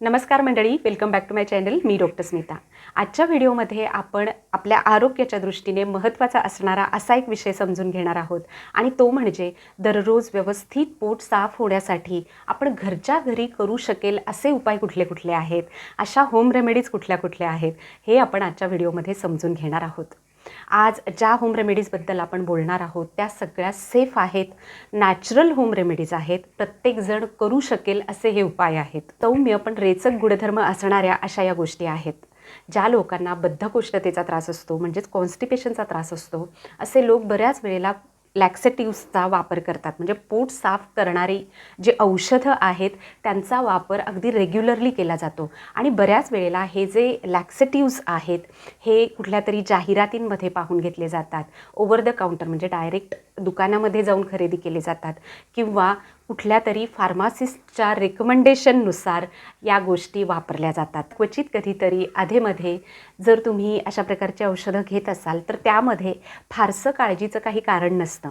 नमस्कार मंडळी welcome back to my channel me doctor Smita. आजच्या व्हिडिओमध्ये आपण आपल्या आरोग्याच्या दृष्टीने महत्त्वाचा असणारा असा एक विषय समजून घेणार आहोत. आणि तो म्हणजे दररोज व्यवस्थित पोट साफ होण्यासाठी आपण घरच्या घरी करू शकेल असे उपाय कुठले कुठले आहेत? अशा होम रेमेडीज कुठल्या कुठल्या आहेत? हे आपण आजच्या व्हिडिओमध्ये समजून घेणार आहोत. आज ज्या होम रेमेडीजबद्दल आपण बोलणार आहोत त्या सगळ्या सेफ आहेत नॅचरल होम रेमेडीज आहेत प्रत्येकजण करू शकेल असे हे उपाय आहेत. सौम्य पण रेचक गुणधर्म असणाऱ्या अशा या गोष्टी आहेत. ज्या लोकांना बद्धकोष्ठतेचा त्रास असतो म्हणजेच कॉन्स्टिपेशनचा त्रास असतो असे लोक बऱ्याच वेळेला लॅक्सेटिव्सचा वापर करतात. म्हणजे पोट साफ करणारी जे औषधं आहेत त्यांचा वापर अगदी रेग्युलरली केला जातो. आणि बऱ्याच वेळेला हे जे लॅक्सेटिव्स आहेत हे कुठल्या तरी जाहिरातींमध्ये पाहून घेतले जातात. ओव्हर द काउंटर म्हणजे डायरेक्ट दुकानामध्ये जाऊन खरेदी केले जातात किंवा कुठल्या तरी फार्मासिस्टच्या रेकमेंडेशननुसार या गोष्टी वापरल्या जातात. क्वचित कधीतरी आधेमध्ये जर तुम्ही अशा प्रकारची औषधं घेत असाल तर त्यामध्ये फारसं काळजीचं काही कारण नसतं.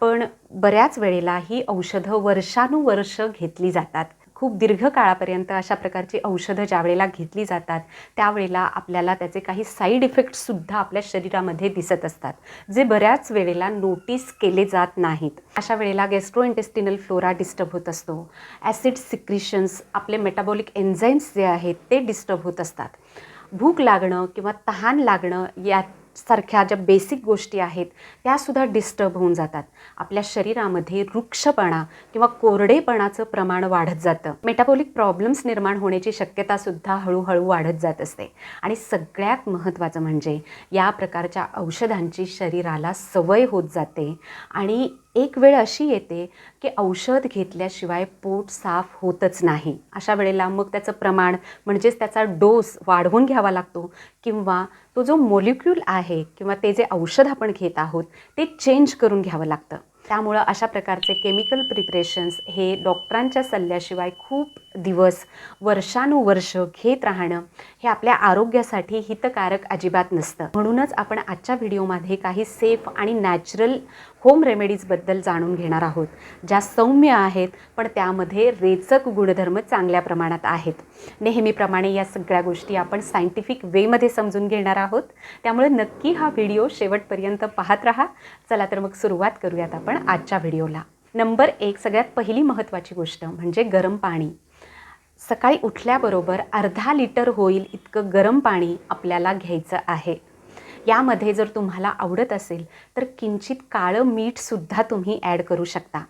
पण बऱ्याच वेळेला ही औषधं वर्षानुवर्ष घेतली जातात. खूप दीर्घ काळापर्यंत अशा प्रकारची औषधं ज्या वेळेला घेतली जातात त्यावेळेला आपल्याला त्याचे काही साईड इफेक्ट्ससुद्धा आपल्या शरीरामध्ये दिसत असतात जे बऱ्याच वेळेला नोटीस केले जात नाहीत. अशा वेळेला गॅस्ट्रोइंटेस्टिनल फ्लोरा डिस्टर्ब होत असतो. ॲसिड सिक्रिशन्स आपले मेटाबॉलिक एन्झाईम्स जे आहेत ते डिस्टर्ब होत असतात. भूक लागणं किंवा तहान लागणं यात सारख्या ज्या बेसिक गोष्टी आहेत त्यासुद्धा डिस्टर्ब होऊन जातात. आपल्या शरीरामध्ये वृक्षपणा किंवा कोरडेपणाचं प्रमाण वाढत जातं. मेटाबॉलिक प्रॉब्लेम्स निर्माण होण्याची शक्यतासुद्धा हळूहळू वाढत जात असते. आणि सगळ्यात महत्त्वाचं म्हणजे या प्रकारच्या औषधांची शरीराला सवय होत जाते आणि एक वेळ अशी येते की औषध घेतल्याशिवाय पोट साफ होतच नाही. अशा वेळेला मग त्याचं प्रमाण म्हणजेच त्याचा डोस वाढवून घ्यावा लागतो किंवा तो जो मोलिक्यूल आहे किंवा ते जे औषध आपण घेत आहोत ते चेंज करून घ्यावं लागतं. त्यामुळं अशा प्रकारचे केमिकल प्रिपरेशन्स हे डॉक्टरांच्या सल्ल्याशिवाय खूप दिवस वर्षानुवर्ष घेत राहणं हे आपल्या आरोग्यासाठी हितकारक अजिबात नसतं. म्हणूनच आपण आजच्या व्हिडिओमध्ये काही सेफ आणि नॅचरल होम रेमेडीजबद्दल जाणून घेणार आहोत ज्या सौम्य आहेत पण त्यामध्ये रेचक गुणधर्म चांगल्या प्रमाणात आहेत. नेहमीप्रमाणे या सगळ्या गोष्टी आपण सायंटिफिक वेमध्ये समजून घेणार आहोत. त्यामुळे नक्की हा व्हिडिओ शेवटपर्यंत पाहत राहा. चला तर मग सुरुवात करूयात आपण आजच्या व्हिडिओला. नंबर एक सगळ्यात पहिली महत्त्वाची गोष्ट म्हणजे गरम पाणी. सकाळी उठल्याबरोबर अर्धा लिटर होईल इतकं गरम पाणी आपल्याला घ्यायचं आहे. यामध्ये जर तुम्हाला आवडत असेल तर किंचित काळं मीठसुद्धा तुम्ही ॲड करू शकता.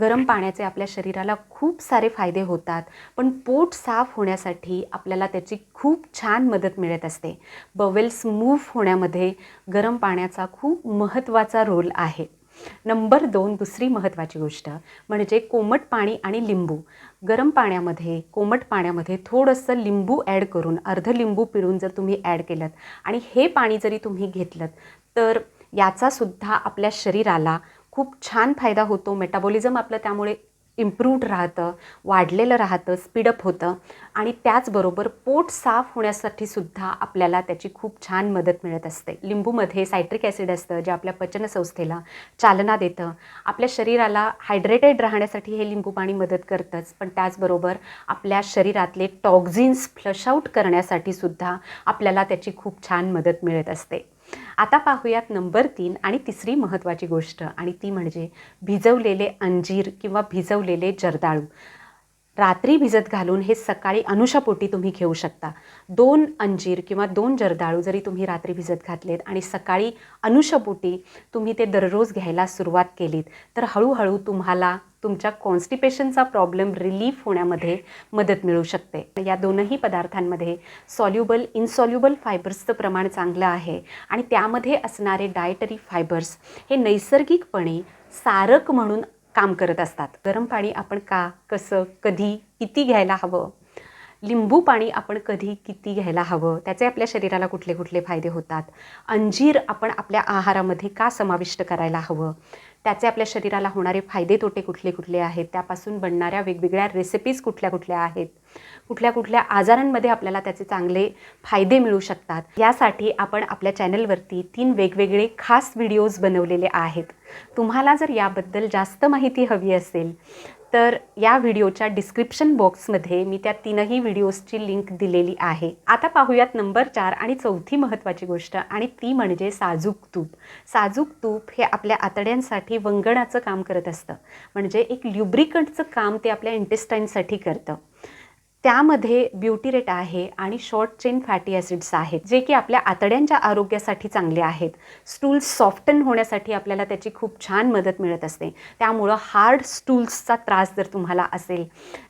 गरम पाण्याचे आपल्या शरीराला खूप सारे फायदे होतात पण पोट साफ होण्यासाठी आपल्याला त्याची खूप छान मदत मिळत असते. बवेल्स मूव्ह होण्यामध्ये गरम पाण्याचा खूप महत्त्वाचा रोल आहे. नंबर दोन दुसरी महत्त्वाची गोष्ट म्हणजे कोमट पाणी आणि लिंबू. गरम पाण्यामध्ये कोमट पाण्यामध्ये थोडंसं लिंबू ॲड करून अर्ध लिंबू पिळून जर तुम्ही ॲड केलं आणि हे पाणी जरी तुम्ही घेतलं तर याचासुद्धा आपल्या शरीराला खूप छान फायदा होतो. मेटाबॉलिझम आपलं त्यामुळे इम्प्रूव्ड राहतं वाढलेलं राहतं स्पीडअप होतं आणि त्याचबरोबर पोट साफ होण्यासाठी सुद्धा आपल्याला त्याची खूप छान मदत मिळत असते. लिंबूमध्ये सायट्रिक ॲसिड असतं जे आपल्या पचनसंस्थेला चालना देतं. आपल्या शरीराला हायड्रेटेड राहण्यासाठी हे लिंबू पाणी मदत करतंच. पण त्याचबरोबर आपल्या शरीरातले टॉक्झिन्स फ्लश आऊट करण्यासाठी सुद्धा आपल्याला त्याची खूप छान मदत मिळत असते. आता पाहूयात नंबर तीन आणि तिसरी महत्त्वाची गोष्ट आणि ती म्हणजे भिजवलेले अंजीर किंवा भिजवलेले जर्दाळू. रात्री भिजत घालून हे सकाळी अनुषापोटी तुम्ही घेऊ शकता. दोन अंजीर किंवा दोन जर्दाळू जरी तुम्ही रात्री भिजत घातलेत आणि सकाळी अनुषापोटी तुम्ही ते दररोज घ्यायला सुरुवात केलीत तर हळूहळू तुम्हाला तुमच्या कॉन्स्टिपेशनचा प्रॉब्लेम रिलीफ होण्यामध्ये मदत मिळू शकते. या दोनही पदार्थांमध्ये सॉल्युबल इनसॉल्युबल फायबर्सचं प्रमाण चांगलं आहे आणि त्यामध्ये असणारे डायटरी फायबर्स हे नैसर्गिकपणे सारक म्हणून काम करत असतात. गरम पाणी आपण का कसं कधी किती घ्यायला हवं? लिंबू पाणी आपण कधी किती घ्यायला हवं? त्याचे आपल्या शरीराला कुठले कुठले फायदे होतात? अंजीर आपण आपल्या आहारामध्ये का समाविष्ट करायला हवं? त्याचे आपल्या शरीराला होणारे फायदे तोटे कुठले कुठले आहेत? त्यापासून बनणाऱ्या वेगवेगळ्या रेसिपीज कुठल्या कुठल्या आहेत? कुठल्या कुठल्या आजारांमध्ये आपल्याला त्याचे चांगले फायदे मिळू शकतात? यासाठी आपण आपल्या चॅनलवरती तीन वेगवेगळे खास व्हिडिओज बनवलेले आहेत. तुम्हाला जर याबद्दल जास्त माहिती हवी असेल तर या व्हिडिओच्या डिस्क्रिप्शन बॉक्समध्ये मी त्या तीनही व्हिडिओजची लिंक दिलेली आहे. आता पाहूयात नंबर चार आणि चौथी महत्त्वाची गोष्ट आणि ती म्हणजे साजूक तूप. साजूक तूप हे आपल्या आतड्यांसाठी वंगणाचं काम करत असतं. म्हणजे एक ल्युब्रिकंटचं काम ते आपल्या इंटेस्टाईनसाठी करतं. त्यामध्ये ब्युटी आहे आणि शॉर्ट चेन फॅटी ॲसिड्स आहेत जे की आपल्या आतड्यांच्या आरोग्यासाठी चांगले आहेत. स्टूल्स सॉफ्टन होण्यासाठी आपल्याला त्याची खूप छान मदत मिळत असते. त्यामुळं हार्ड स्टूल्सचा त्रास जर तुम्हाला असेल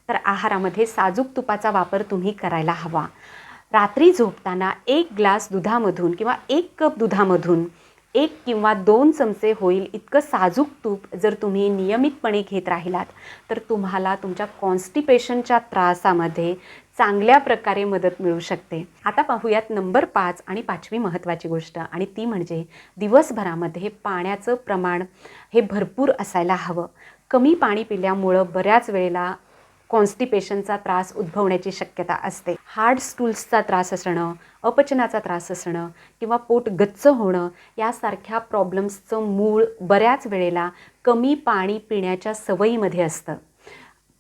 तर आहारामध्ये साजूक तुपाचा वापर तुम्ही करायला हवा. रात्री झोपताना एक ग्लास दुधामधून किंवा एक कप दुधामधून एक किंवा दोन चमचे होईल इतकं साजूक तूप जर तुम्ही नियमितपणे घेत राहिलात तर तुम्हाला तुमच्या कॉन्स्टिपेशनच्या त्रासामध्ये चांगल्या प्रकारे मदत मिळू शकते. आता पाहूयात नंबर पाच आणि पाचवी महत्त्वाची गोष्ट आणि ती म्हणजे दिवसभरामध्ये पाण्याचं प्रमाण हे भरपूर असायला हवं. कमी पाणी पिल्यामुळं बऱ्याच वेळेला कॉन्स्टिपेशनचा त्रास उद्भवण्याची शक्यता असते. हार्ड स्टूल्सचा त्रास असणं अपचनाचा त्रास असणं किंवा पोट गच्च होणं यासारख्या प्रॉब्लेम्सचं मूळ बऱ्याच वेळेला कमी पाणी पिण्याच्या सवयीमध्ये असतं.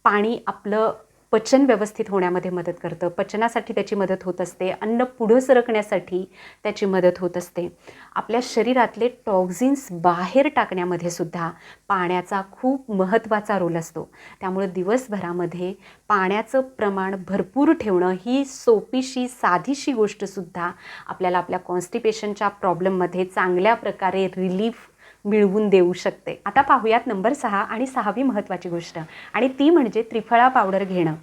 पाणी आपलं पचन व्यवस्थित होण्यामध्ये मदत करतं. पचनासाठी त्याची मदत होत असते. अन्न पुढं सरकण्यासाठी त्याची मदत होत असते. आपल्या शरीरातले टॉक्झिन्स बाहेर टाकण्यामध्ये सुद्धा पाण्याचा खूप महत्त्वाचा रोल असतो. त्यामुळं दिवसभरामध्ये पाण्याचं प्रमाण भरपूर ठेवणं ही सोपीशी साधीशी गोष्टसुद्धा आपल्याला आपल्या कॉन्स्टिपेशनच्या प्रॉब्लेममध्ये चांगल्या प्रकारे रिलीफ मिळवून देऊ शकते. आता पाहूयात नंबर सहा आणि सहावी महत्त्वाची गोष्ट. आणि ती म्हणजे त्रिफळा पावडर घेणं.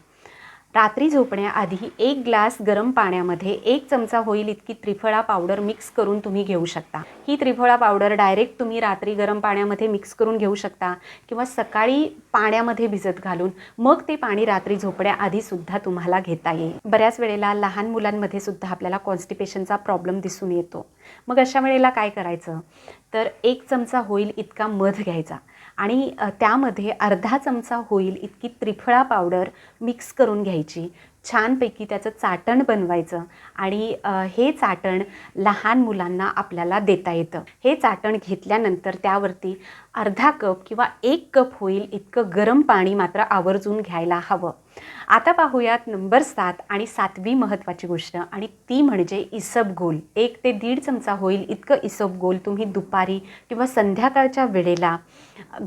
रात्री झोपण्याआधी एक ग्लास गरम पाण्यामध्ये एक चमचा होईल इतकी त्रिफळा पावडर मिक्स करून तुम्ही घेऊ शकता. ही त्रिफळा पावडर डायरेक्ट तुम्ही रात्री गरम पाण्यामध्ये मिक्स करून घेऊ शकता किंवा सकाळी पाण्यामध्ये भिजत घालून मग ते पाणी रात्री झोपण्याआधी सुद्धा तुम्हाला घेता येईल. बऱ्याच वेळेला लहान मुलांमध्ये सुद्धा आपल्याला कॉन्स्टिपेशनचा प्रॉब्लेम दिसून येतो. मग अशा वेळेला काय करायचं? तर एक चमचा होईल इतका मध घ्यायचा. आणि त्यामध्ये अर्धा चमचा होईल इतकी त्रिफळा पावडर मिक्स करून घ्यायची. छानपैकी त्याचं चाटण बनवायचं आणि हे चाटण लहान मुलांना आपल्याला देता येतं. हे चाटण घेतल्यानंतर त्यावरती अर्धा कप किंवा एक कप होईल इतकं गरम पाणी मात्र आवर्जून घ्यायला हवं. आता पाहूयात नंबर सात आणि सातवी महत्त्वाची गोष्ट आणि ती म्हणजे इसबगोल एक ते दीड चमचा होईल इतकं इसबगोल तुम्ही दुपारी किंवा संध्याकाळच्या वेळेला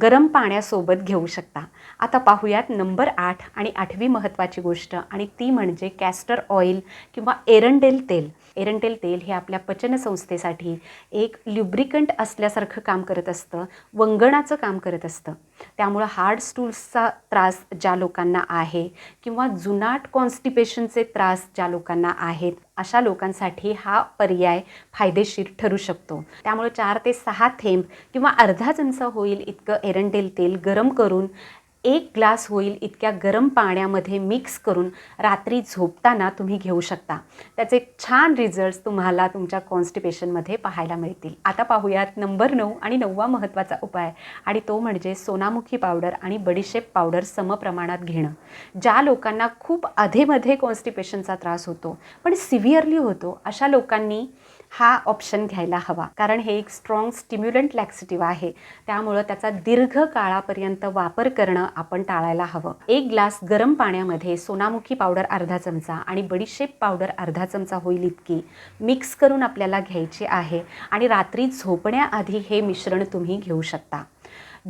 गरम पाण्यासोबत घेऊ शकता. आता पाहूयात नंबर आठ आणि आठवी महत्त्वाची गोष्ट आणि ती म्हणजे कॅस्टर ऑइल किंवा एरंडेल तेल. एरंडेल तेल हे आपल्या पचनसंस्थेसाठी एक ल्युब्रिकंट असल्यासारखं काम करत असतं वंगणाचं काम करत असतं. त्यामुळं हार्ड स्टूल्सचा त्रास ज्या लोकांना आहे किंवा जुनाट कॉन्स्टिपेशनचे त्रास ज्या लोकांना आहेत अशा लोकांसाठी हा पर्याय फायदेशीर ठरू शकतो. त्यामुळे चार ते सहा थेंब किंवा अर्धा चमचा होईल इतकं एरंडेल तेल गरम करून एक ग्लास होईल इतक्या गरम पाण्यामध्ये मिक्स करून रात्री झोपताना तुम्ही घेऊ शकता. त्याचे छान रिझल्ट्स तुम्हाला तुमच्या कॉन्स्टिपेशनमध्ये पाहायला मिळतील. आता पाहूयात नंबर नऊ आणि नववा महत्त्वाचा उपाय आणि तो म्हणजे सोनामुखी पावडर आणि बडीशेप पावडर समप्रमाणात घेणं. ज्या लोकांना खूप अधेमध्ये कॉन्स्टिपेशनचा त्रास होतो पण सिव्हिअरली होतो अशा लोकांनी हा ऑप्शन घ्यायला हवा. कारण हे एक स्ट्रॉंग स्टिम्युलंट लॅक्सिटिव्ह आहे. त्यामुळं त्याचा दीर्घ काळापर्यंत वापर करणं आपण टाळायला हवं. एक ग्लास गरम पाण्यामध्ये सोनामुखी पावडर अर्धा चमचा आणि बडीशेप पावडर अर्धा चमचा होईल इतकी मिक्स करून आपल्याला घ्यायची आहे. आणि रात्री झोपण्याआधी हे मिश्रण तुम्ही घेऊ शकता.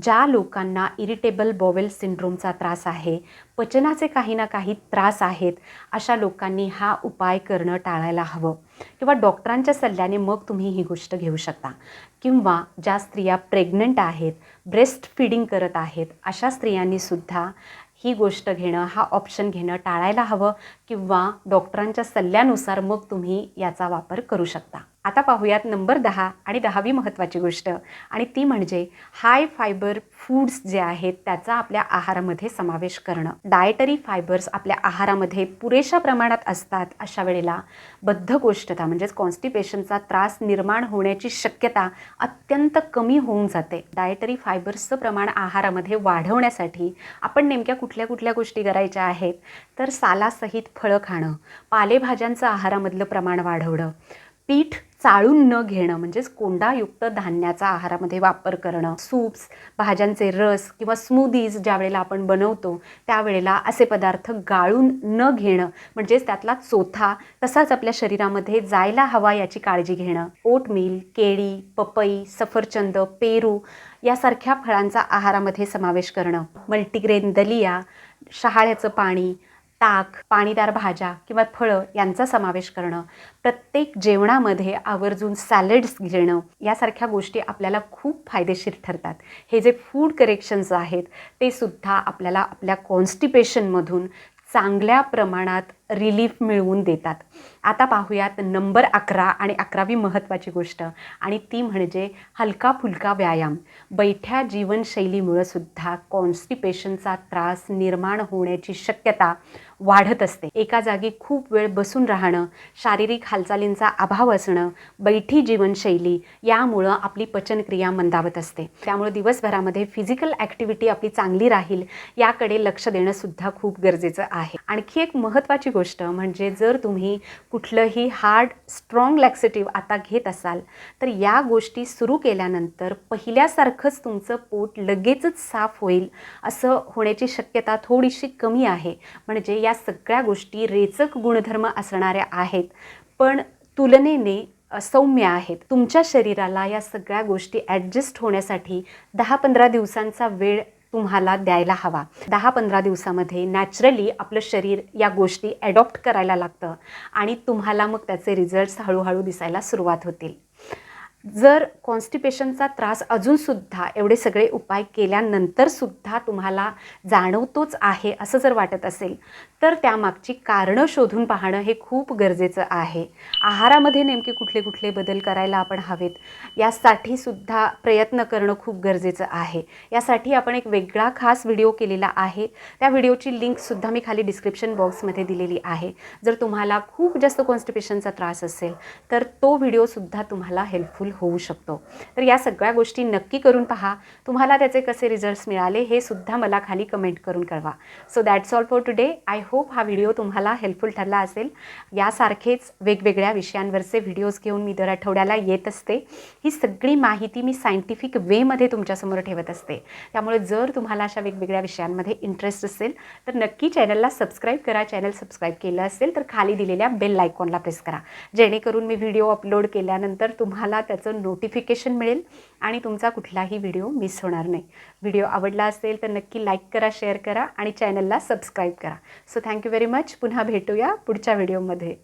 ज्या लोकांना इरिटेबल बॉवेल सिंड्रोमचा त्रास आहे पचनाचे काही ना काही त्रास आहेत अशा लोकांनी हा उपाय करणं टाळायला हवं. किंवा डॉक्टरांच्या सल्ल्याने मग तुम्ही ही गोष्ट घेऊ शकता. किंवा ज्या स्त्रिया प्रेग्नंट आहेत ब्रेस्ट फिडिंग करत आहेत अशा स्त्रियांनीसुद्धा ही गोष्ट घेणं हा ऑप्शन घेणं टाळायला हवं किंवा डॉक्टरांच्या सल्ल्यानुसार मग तुम्ही याचा वापर करू शकता. आता पाहूयात नंबर दहा आणि दहावी महत्त्वाची गोष्ट आणि ती म्हणजे हाय फायबर फूड्स जे आहेत त्याचा आपल्या आहारामध्ये समावेश करणं. डायटरी फायबर्स आपल्या आहारामध्ये पुरेशा प्रमाणात असतात अशा वेळेला बद्धकोष्ठता म्हणजेच कॉन्स्टिपेशनचा त्रास निर्माण होण्याची शक्यता अत्यंत कमी होऊन जाते. डायटरी फायबर्सचं प्रमाण आहारामध्ये वाढवण्यासाठी आपण नेमक्या कुठल्या कुठल्या गोष्टी करायच्या आहेत तर सालासहित फळं खाणं पालेभाज्यांचं आहारामधलं प्रमाण वाढवणं पीठ चाळून न घेणं म्हणजेच कोंडायुक्त धान्याचा आहारामध्ये वापर करणं सूप्स भाज्यांचे रस किंवा स्मूदीज ज्या वेळेला आपण बनवतो त्यावेळेला असे पदार्थ गाळून न घेणं म्हणजेच त्यातला चोथा तसाच आपल्या शरीरामध्ये जायला हवा याची काळजी घेणं. ओटमील केळी पपई सफरचंद पेरू यासारख्या फळांचा आहारामध्ये समावेश करणं. मल्टीग्रेन दलिया शहाळ्याचं पाणी ताक पाणीदार भाज्या किंवा फळं यांचा समावेश करणं प्रत्येक जेवणामध्ये आवर्जून सॅलड्स घेणं यासारख्या गोष्टी आपल्याला खूप फायदेशीर ठरतात. हे जे फूड करेक्शन्स आहेत ते सुद्धा आपल्याला आपल्या कॉन्स्टिपेशनमधून चांगल्या प्रमाणात रिलीफ मिळवून देतात. आता पाहूयात नंबर अकरा आणि अकरावी महत्त्वाची गोष्ट आणि ती म्हणजे हलका फुलका व्यायाम. बैठ्या जीवनशैलीमुळं सुद्धा कॉन्स्टिपेशनचा त्रास निर्माण होण्याची शक्यता वाढत असते. एका जागी खूप वेळ बसून राहणं शारीरिक हालचालींचा अभाव असणं बैठी जीवनशैली यामुळं आपली पचनक्रिया मंदावत असते. त्यामुळे दिवसभरामध्ये फिजिकल ॲक्टिव्हिटी आपली चांगली राहील याकडे लक्ष देणंसुद्धा खूप गरजेचं आहे. आणखी एक महत्त्वाची गोष्ट म्हणजे जर तुम्ही कुठलंही हार्ड स्ट्रॉंग लॅक्सेटिव्ह आता घेत असाल तर या गोष्टी सुरू केल्यानंतर पहिल्यासारखंच तुमचं पोट लगेचच साफ होईल. असं होण्याची शक्यता थोडीशी कमी आहे. म्हणजे या सगळ्या गोष्टी रेचक गुणधर्म असणाऱ्या आहेत. पण तुलनेने सौम्य आहेत. तुमच्या शरीराला या सगळ्या गोष्टी ॲडजस्ट होण्यासाठी दहा पंधरा दिवसांचा वेळ तुम्हाला द्यायला हवा. दहा पंधरा दिवसामध्ये नॅचरली आपलं शरीर या गोष्टी ॲडॉप्ट करायला लागतं आणि तुम्हाला मग त्याचे रिझल्ट्स हळूहळू दिसायला सुरुवात होतील. जर कॉन्स्टिपेशनचा त्रास अजूनसुद्धा एवढे सगळे उपाय केल्यानंतरसुद्धा तुम्हाला जाणवतोच आहे असं जर वाटत असेल तर त्यामागची कारणं शोधून पाहणं हे खूप गरजेचं आहे. आहारामध्ये नेमके कुठले कुठले बदल करायला आपण हवेत यासाठी सुद्धा प्रयत्न करणं खूप गरजेचं आहे. यासाठी आपण एक वेगळा खास व्हिडिओ केलेला आहे. त्या व्हिडिओची लिंकसुद्धा मी खाली डिस्क्रिप्शन बॉक्समध्ये दिलेली आहे. जर तुम्हाला खूप जास्त कॉन्स्टिपेशनचा त्रास असेल तर तो व्हिडिओसुद्धा तुम्हाला हेल्पफुल होऊ शकतो. तर या सगळ्या गोष्टी नक्की करून पहा. तुम्हाला त्याचे कसे रिझल्ट्स मिळाले हे सुद्धा मला खाली कमेंट करून कळवा. So that's all for today I hope हा व्हिडिओ तुम्हाला हेल्पफुल ठरला असेल. यासारखेच वेगवेगळ्या विषयांवरचे व्हिडिओज घेऊन मी दर आठवड्याला येत असते. ही सगळी माहिती मी सायंटिफिक वेमध्ये तुमच्यासमोर ठेवत असते. त्यामुळे जर तुम्हाला अशा वेगवेगळ्या विषयांमध्ये इंटरेस्ट असेल तर नक्की चॅनलला सबस्क्राईब करा. चॅनल सबस्क्राईब केलं असेल तर खाली दिलेल्या बेल आयकॉनला प्रेस करा. जेणेकरून मी व्हिडिओ अपलोड केल्यानंतर तुम्हाला त्याचं नोटिफिकेशन मिळेल आणि तुमचा कुठलाही व्हिडिओ मिस होणार नाही. व्हिडिओ आवडला असेल तर नक्की लाईक करा शेअर करा आणि चॅनलला सबस्क्राईब करा. सो थँक्यू व्हेरी मच पुन्हा भेटूया पुढच्या व्हिडिओमध्ये